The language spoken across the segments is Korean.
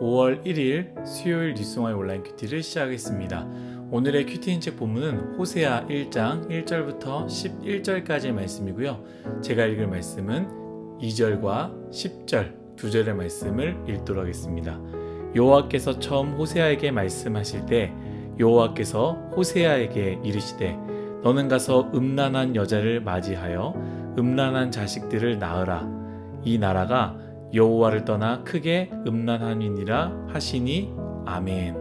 5월 1일 수요일 뉴스와의 온라인 큐티를 시작하겠습니다. 오늘의 큐티 인 책 본문은 호세아 1장 1절부터 11절까지의 말씀이고요. 제가 읽을 말씀은 2절과 10절 두 절의 말씀을 읽도록 하겠습니다. 여호와께서 처음 호세아에게 말씀하실 때 여호와께서 호세아에게 이르시되 너는 가서 음란한 여자를 맞이하여 음란한 자식들을 낳으라 이 나라가 여호와를 떠나 크게 음란하니라 하시니 아멘.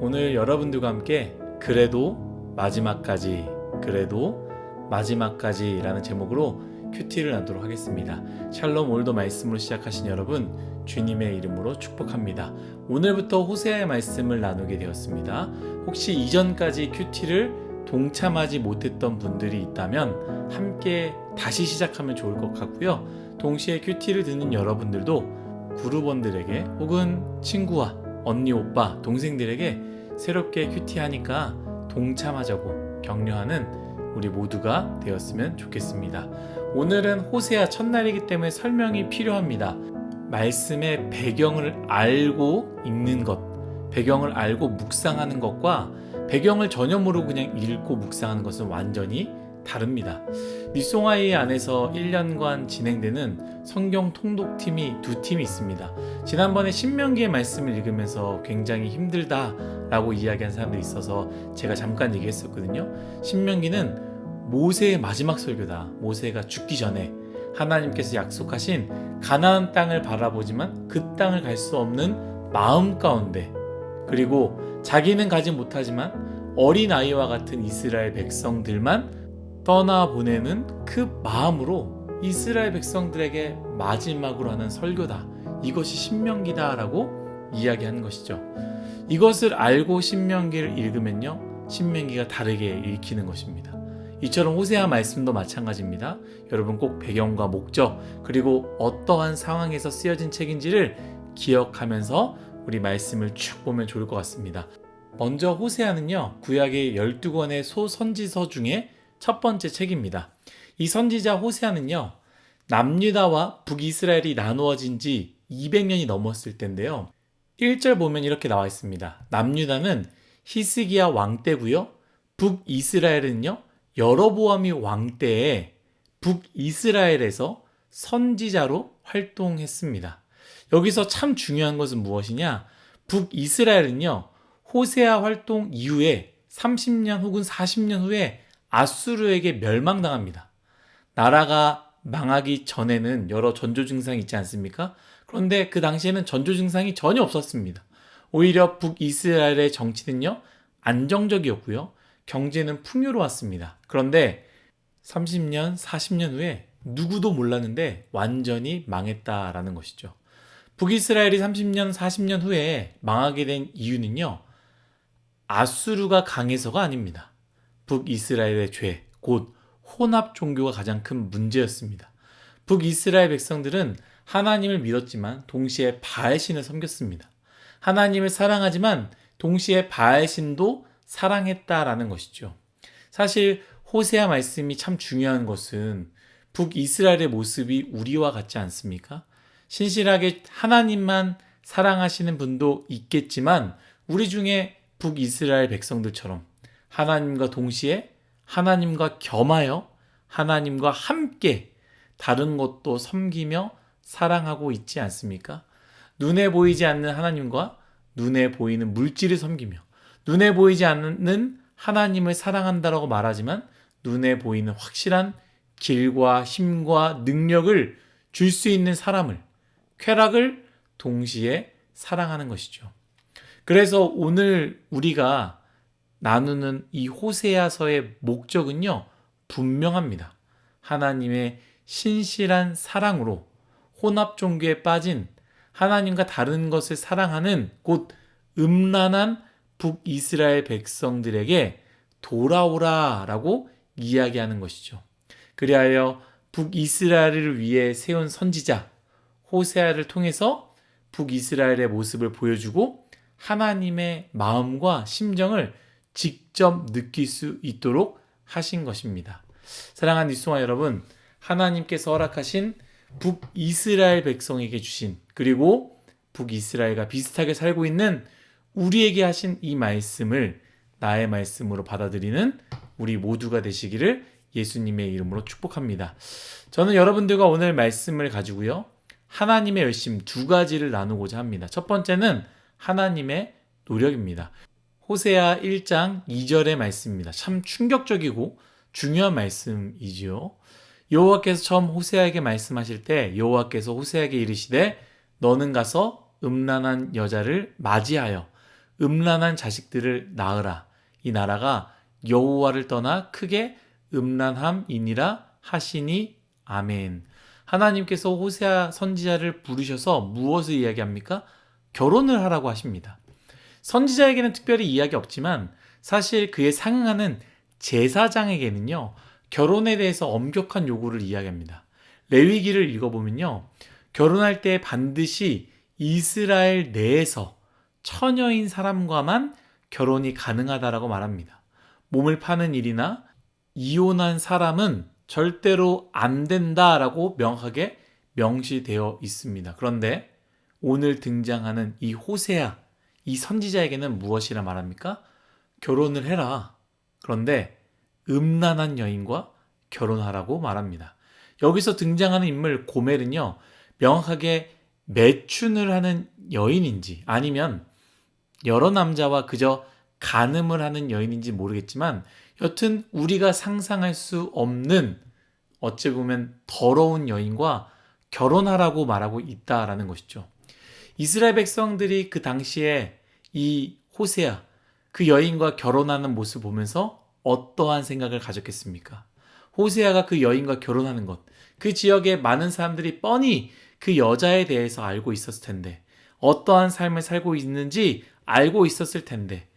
오늘 여러분들과 함께 그래도 마지막까지 그래도 마지막까지라는 제목으로 큐티를 나도록 하겠습니다. 샬롬 오늘도 말씀으로 시작하신 여러분 주님의 이름으로 축복합니다. 오늘부터 호세아의 말씀을 나누게 되었습니다. 혹시 이전까지 큐티를 동참하지 못했던 분들이 있다면 함께 다시 시작하면 좋을 것 같고요. 동시에 큐티를 듣는 여러분들도 그룹원들에게 혹은 친구와 언니, 오빠, 동생들에게 새롭게 큐티하니까 동참하자고 격려하는 우리 모두가 되었으면 좋겠습니다. 오늘은 호세아 첫날이기 때문에 설명이 필요합니다. 말씀의 배경을 알고 읽는 것, 배경을 알고 묵상하는 것과 배경을 전혀 모르고 그냥 읽고 묵상하는 것은 완전히 다릅니다. 니송아이 안에서 1년간 진행되는 성경 통독팀이 두 팀이 있습니다. 지난번에 신명기의 말씀을 읽으면서 굉장히 힘들다라고 이야기한 사람들이 있어서 제가 잠깐 얘기했었거든요. 신명기는 모세의 마지막 설교다. 모세가 죽기 전에 하나님께서 약속하신 가나안 땅을 바라보지만 그 땅을 갈 수 없는 마음 가운데 그리고 자기는 가지 못하지만 어린 아이와 같은 이스라엘 백성들만 떠나 보내는 그 마음으로 이스라엘 백성들에게 마지막으로 하는 설교다. 이것이 신명기다라고 이야기하는 것이죠. 이것을 알고 신명기를 읽으면요. 신명기가 다르게 읽히는 것입니다. 이처럼 호세아 말씀도 마찬가지입니다. 여러분 꼭 배경과 목적 그리고 어떠한 상황에서 쓰여진 책인지를 기억하면서 우리 말씀을 쭉 보면 좋을 것 같습니다. 먼저 호세아는요. 구약의 12권의 소선지서 중에 첫 번째 책입니다. 이 선지자 호세아는요. 남유다와 북이스라엘이 나누어진 지 200년이 넘었을 때인데요. 1절 보면 이렇게 나와 있습니다. 남유다는 히스기야 왕 때고요. 북이스라엘은요. 여로보암이 왕 때에 북이스라엘에서 선지자로 활동했습니다. 여기서 참 중요한 것은 무엇이냐? 북이스라엘은요. 호세아 활동 이후에 30년 혹은 40년 후에 아수르에게 멸망당합니다. 나라가 망하기 전에는 여러 전조 증상이 있지 않습니까? 그런데 그 당시에는 전조 증상이 전혀 없었습니다. 오히려 북이스라엘의 정치는요, 안정적이었고요. 경제는 풍요로웠습니다. 그런데 30년, 40년 후에 누구도 몰랐는데 완전히 망했다라는 것이죠. 북이스라엘이 30년, 40년 후에 망하게 된 이유는요, 아수르가 강해서가 아닙니다. 북이스라엘의 죄, 곧 혼합 종교가 가장 큰 문제였습니다. 북이스라엘 백성들은 하나님을 믿었지만 동시에 바알 신을 섬겼습니다. 하나님을 사랑하지만 동시에 바알 신도 사랑했다라는 것이죠. 사실 호세아 말씀이 참 중요한 것은 북이스라엘의 모습이 우리와 같지 않습니까? 신실하게 하나님만 사랑하시는 분도 있겠지만 우리 중에 북이스라엘 백성들처럼 하나님과 동시에 하나님과 겸하여 하나님과 함께 다른 것도 섬기며 사랑하고 있지 않습니까? 눈에 보이지 않는 하나님과 눈에 보이는 물질을 섬기며 눈에 보이지 않는 하나님을 사랑한다라고 말하지만 눈에 보이는 확실한 길과 힘과 능력을 줄 수 있는 사람을 쾌락을 동시에 사랑하는 것이죠. 그래서 오늘 우리가 나누는 이 호세아서의 목적은요, 분명합니다. 하나님의 신실한 사랑으로 혼합 종교에 빠진 하나님과 다른 것을 사랑하는 곧 음란한 북이스라엘 백성들에게 돌아오라 라고 이야기하는 것이죠. 그리하여 북이스라엘을 위해 세운 선지자 호세아를 통해서 북이스라엘의 모습을 보여주고 하나님의 마음과 심정을 직접 느낄 수 있도록 하신 것입니다. 사랑하는 이송아 여러분, 하나님께서 허락하신 북이스라엘 백성에게 주신 그리고 북이스라엘과 비슷하게 살고 있는 우리에게 하신 이 말씀을 나의 말씀으로 받아들이는 우리 모두가 되시기를 예수님의 이름으로 축복합니다. 저는 여러분들과 오늘 말씀을 가지고요. 하나님의 열심 두 가지를 나누고자 합니다. 첫 번째는 하나님의 노력입니다. 호세아 1장 2절의 말씀입니다. 참 충격적이고 중요한 말씀이지요. 여호와께서 처음 호세아에게 말씀하실 때 여호와께서 호세아에게 이르시되 너는 가서 음란한 여자를 맞이하여 음란한 자식들을 낳으라. 이 나라가 여호와를 떠나 크게 음란함이니라 하시니 아멘. 하나님께서 호세아 선지자를 부르셔서 무엇을 이야기합니까? 결혼을 하라고 하십니다. 선지자에게는 특별히 이야기 없지만 사실 그에 상응하는 제사장에게는요. 결혼에 대해서 엄격한 요구를 이야기합니다. 레위기를 읽어보면요. 결혼할 때 반드시 이스라엘 내에서 처녀인 사람과만 결혼이 가능하다라고 말합니다. 몸을 파는 일이나 이혼한 사람은 절대로 안 된다라고 명확하게 명시되어 있습니다. 그런데 오늘 등장하는 이 호세아, 이 선지자에게는 무엇이라 말합니까? 결혼을 해라. 그런데 음란한 여인과 결혼하라고 말합니다. 여기서 등장하는 인물 고멜은요, 명확하게 매춘을 하는 여인인지 아니면 여러 남자와 그저 간음을 하는 여인인지 모르겠지만 여튼 우리가 상상할 수 없는 어찌 보면 더러운 여인과 결혼하라고 말하고 있다라는 것이죠. 이스라엘 백성들이 그 당시에 이 호세아 그 여인과 결혼하는 모습을 보면서 어떠한 생각을 가졌겠습니까? 호세아가 그 여인과 결혼하는 것, 그 지역에 많은 사람들이 뻔히 그 여자에 대해서 알고 있었을 텐데, 어떠한 삶을 살고 있는지 알고 있었을 텐데,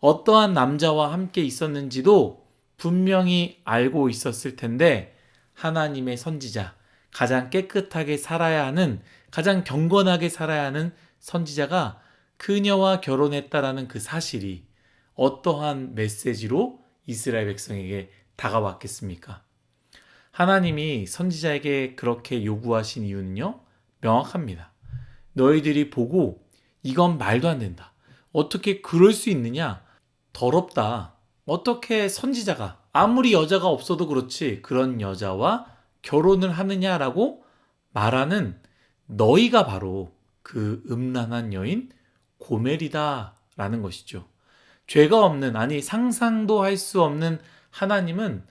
어떠한 남자와 함께 있었는지도 분명히 알고 있었을 텐데, 하나님의 선지자, 가장 깨끗하게 살아야 하는, 가장 경건하게 살아야 하는 선지자가 그녀와 결혼했다라는 그 사실이 어떠한 메시지로 이스라엘 백성에게 다가왔겠습니까? 하나님이 선지자에게 그렇게 요구하신 이유는요, 명확합니다. 너희들이 보고 이건 말도 안 된다. 어떻게 그럴 수 있느냐? 더럽다. 어떻게 선지자가 아무리 여자가 없어도 그렇지 그런 여자와 결혼을 하느냐라고 말하는 너희가 바로 그 음란한 여인 고멜이다 라는 것이죠. 죄가 없는 아니 상상도 할 수 없는 하나님은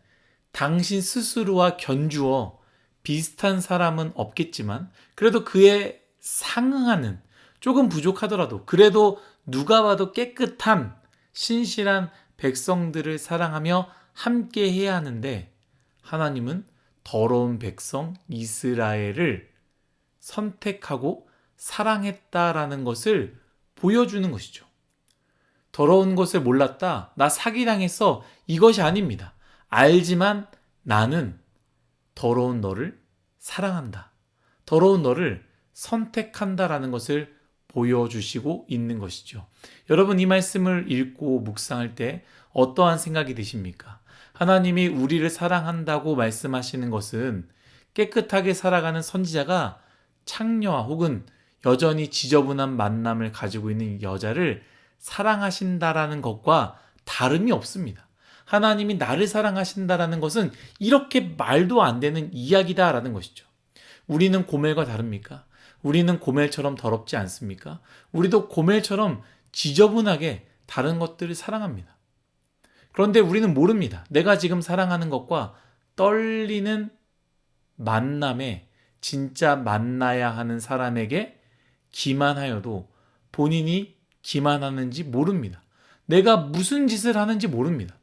당신 스스로와 견주어 비슷한 사람은 없겠지만 그래도 그에 상응하는 조금 부족하더라도 그래도 누가 봐도 깨끗한 신실한 백성들을 사랑하며 함께 해야 하는데 하나님은 더러운 백성 이스라엘을 선택하고 사랑했다라는 것을 보여주는 것이죠. 더러운 것을 몰랐다. 나 사기당했어. 이것이 아닙니다. 알지만 나는 더러운 너를 사랑한다. 더러운 너를 선택한다라는 것을 보여주시고 있는 것이죠. 여러분 이 말씀을 읽고 묵상할 때 어떠한 생각이 드십니까? 하나님이 우리를 사랑한다고 말씀하시는 것은 깨끗하게 살아가는 선지자가 창녀와 혹은 여전히 지저분한 만남을 가지고 있는 여자를 사랑하신다라는 것과 다름이 없습니다. 하나님이 나를 사랑하신다라는 것은 이렇게 말도 안 되는 이야기다라는 것이죠. 우리는 고멜과 다릅니까? 우리는 고멜처럼 더럽지 않습니까? 우리도 고멜처럼 지저분하게 다른 것들을 사랑합니다. 그런데 우리는 모릅니다. 내가 지금 사랑하는 것과 떨리는 만남에 진짜 만나야 하는 사람에게 기만하여도 본인이 기만하는지 모릅니다. 내가 무슨 짓을 하는지 모릅니다.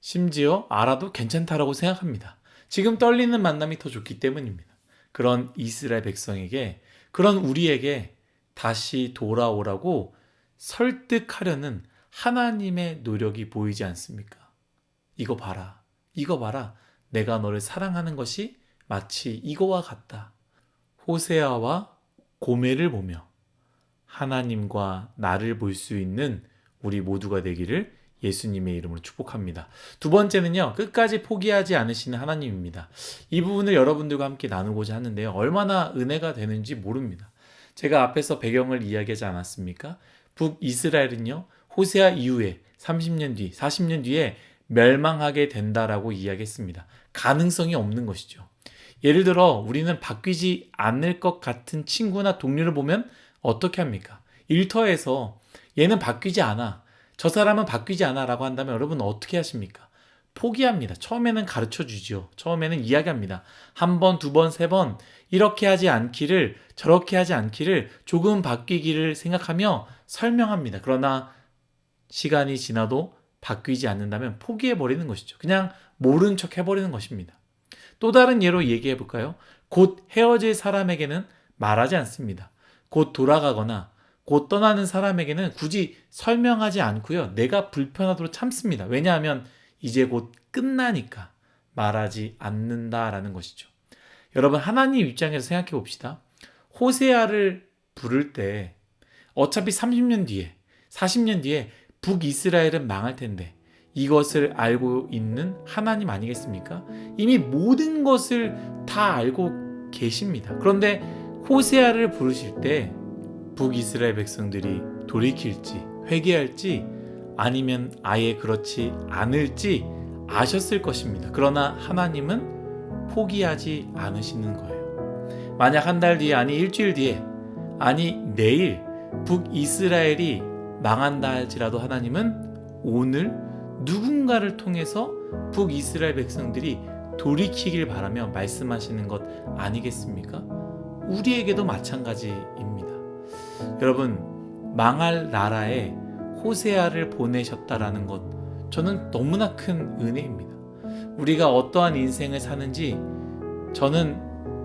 심지어 알아도 괜찮다라고 생각합니다. 지금 떨리는 만남이 더 좋기 때문입니다. 그런 이스라엘 백성에게, 그런 우리에게 다시 돌아오라고 설득하려는 하나님의 노력이 보이지 않습니까? 이거 봐라. 이거 봐라. 내가 너를 사랑하는 것이 마치 이거와 같다. 호세아와 고멜을 보며 하나님과 나를 볼 수 있는 우리 모두가 되기를 예수님의 이름으로 축복합니다. 두 번째는요, 끝까지 포기하지 않으시는 하나님입니다. 이 부분을 여러분들과 함께 나누고자 하는데요, 얼마나 은혜가 되는지 모릅니다. 제가 앞에서 배경을 이야기하지 않았습니까? 북이스라엘은요, 호세아 이후에 30년 뒤, 40년 뒤에 멸망하게 된다라고 이야기했습니다. 가능성이 없는 것이죠. 예를 들어 우리는 바뀌지 않을 것 같은 친구나 동료를 보면 어떻게 합니까? 일터에서 얘는 바뀌지 않아. 저 사람은 바뀌지 않아 라고 한다면 여러분 어떻게 하십니까? 포기합니다. 처음에는 가르쳐 주죠. 처음에는 이야기합니다. 한 번, 두 번, 세 번, 이렇게 하지 않기를, 저렇게 하지 않기를, 조금 바뀌기를 생각하며 설명합니다. 그러나 시간이 지나도 바뀌지 않는다면 포기해버리는 것이죠. 그냥 모른 척 해버리는 것입니다. 또 다른 예로 얘기해 볼까요? 곧 헤어질 사람에게는 말하지 않습니다. 곧 돌아가거나 곧 떠나는 사람에게는 굳이 설명하지 않고요. 내가 불편하도록 참습니다. 왜냐하면 이제 곧 끝나니까 말하지 않는다라는 것이죠. 여러분 하나님 입장에서 생각해 봅시다. 호세아를 부를 때 어차피 30년 뒤에 40년 뒤에 북이스라엘은 망할 텐데 이것을 알고 있는 하나님 아니겠습니까? 이미 모든 것을 다 알고 계십니다. 그런데 호세아를 부르실 때 북이스라엘 백성들이 돌이킬지 회개할지 아니면 아예 그렇지 않을지 아셨을 것입니다. 그러나 하나님은 포기하지 않으시는 거예요. 만약 한 달 뒤에 아니 일주일 뒤에 아니 내일 북이스라엘이 망한다 할지라도 하나님은 오늘 누군가를 통해서 북이스라엘 백성들이 돌이키길 바라며 말씀하시는 것 아니겠습니까? 우리에게도 마찬가지입니다. 여러분, 망할 나라에 호세아를 보내셨다라는 것, 저는 너무나 큰 은혜입니다. 우리가 어떠한 인생을 사는지 저는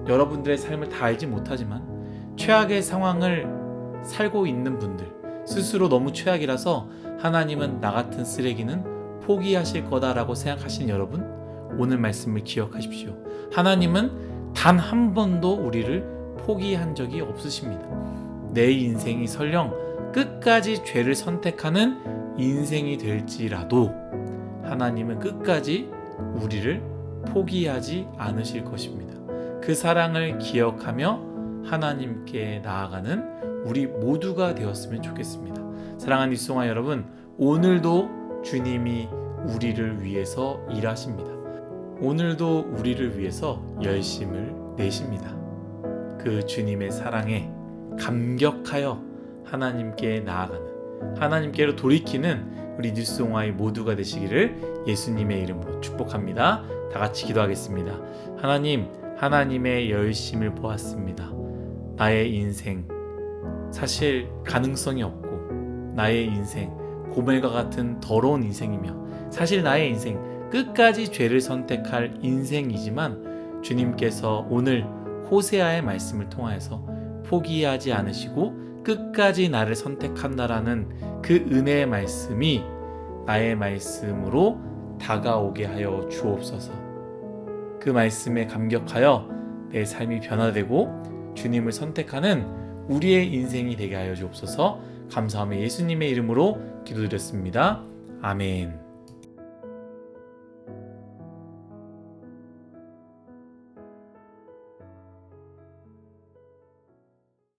여러분들의 삶을 다 알지 못하지만 최악의 상황을 살고 있는 분들, 스스로 너무 최악이라서 하나님은 나 같은 쓰레기는 포기하실 거다라고 생각하시는 여러분, 오늘 말씀을 기억하십시오. 하나님은 단 한 번도 우리를 포기한 적이 없으십니다. 내 인생이 설령 끝까지 죄를 선택하는 인생이 될지라도 하나님은 끝까지 우리를 포기하지 않으실 것입니다. 그 사랑을 기억하며 하나님께 나아가는 우리 모두가 되었으면 좋겠습니다. 사랑하는 이송아 여러분, 오늘도 주님이 우리를 위해서 일하십니다. 오늘도 우리를 위해서 열심을 내십니다. 그 주님의 사랑에 감격하여 하나님께 나아가는 하나님께로 돌이키는 우리 뉴스옹아이 모두가 되시기를 예수님의 이름으로 축복합니다. 다 같이 기도하겠습니다. 하나님, 하나님의 열심을 보았습니다. 나의 인생 사실 가능성이 없고 나의 인생 고멜과 같은 더러운 인생이며 사실 나의 인생 끝까지 죄를 선택할 인생이지만 주님께서 오늘 호세아의 말씀을 통하여서 포기하지 않으시고 끝까지 나를 선택한다라는 그 은혜의 말씀이 나의 말씀으로 다가오게 하여 주옵소서. 그 말씀에 감격하여 내 삶이 변화되고 주님을 선택하는 우리의 인생이 되게 하여 주옵소서. 감사하며 예수님의 이름으로 기도드렸습니다. 아멘.